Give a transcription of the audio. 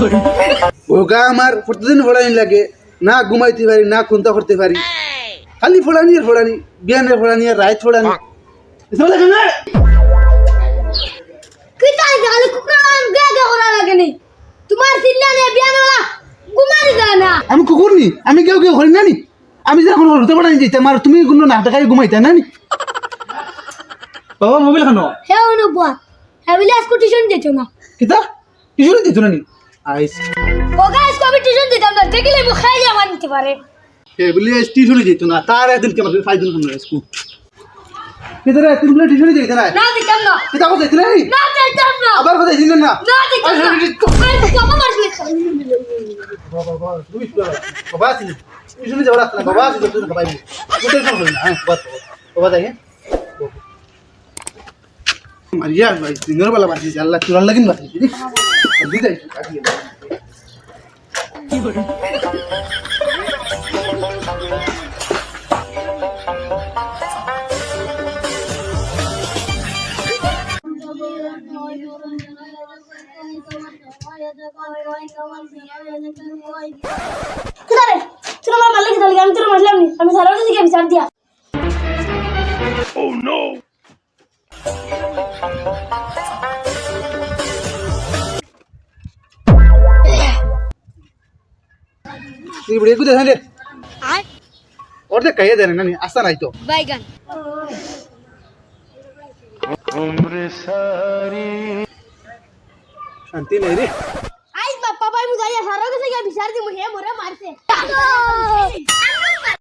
ওগা আমার প্রতিদিন ফোড়ানি লাগে না ঘুমাইতে পারি না করতে পারি। খালি ফোড়ানি আর ফোড়ানি বিয়ানের ফোড়ানি আর রাত ফোড়ানি। আমি কুকুর নি আমি কেউ কেউ করি না নি। আমি যখন হতে পারি যেতাম আর তুমি কোনো না টাকায় ঘুমাইতে না নি। বাবা মোবাইল খানো? হে অনুপা হে বলে আজকে টিউশন যেত না। কিতা? কিছু দিত না নি? আইস ও গাইস কবে টিউশন দিতাম না? দেখলে মু খাই যাওয়া নিতে পারে। হে বলি টিউশনে যেত না তার একদিন কেমন ফাইভ দিন খানো স্কুল কিতা রে তুমি বলে টিউশনে যেত না? না দিতাম না। কিতা কথা যেত না দিতাম না। আবার কথা দিলেন না? না দিতাম না। বাবা মারলে বাবা তুমি বাবা আছি টিউশনে যাওয়ার রাস্তা বাবা তুমি না হ্যাঁ বাবা বাবা যাই হ্যাঁ মারিয়া ভাই দিনের বেলা বাঁচিয়েছে আল্লাহ চুরান লাগিন বাঁচিয়েছে আমি তোর মারলাম আমি সারা দিকে ছাড় দিয়া তুই বড় ఇప్పుడు ఎక్కువ తెసండి ఒకటే కయ్యేదేనా నన్ను అస్తాను అయితే బైగన్ అంతేనా ఇది आई पापा भाई मुझे हरा कैसे क्या बिचार दी मुझे मोरा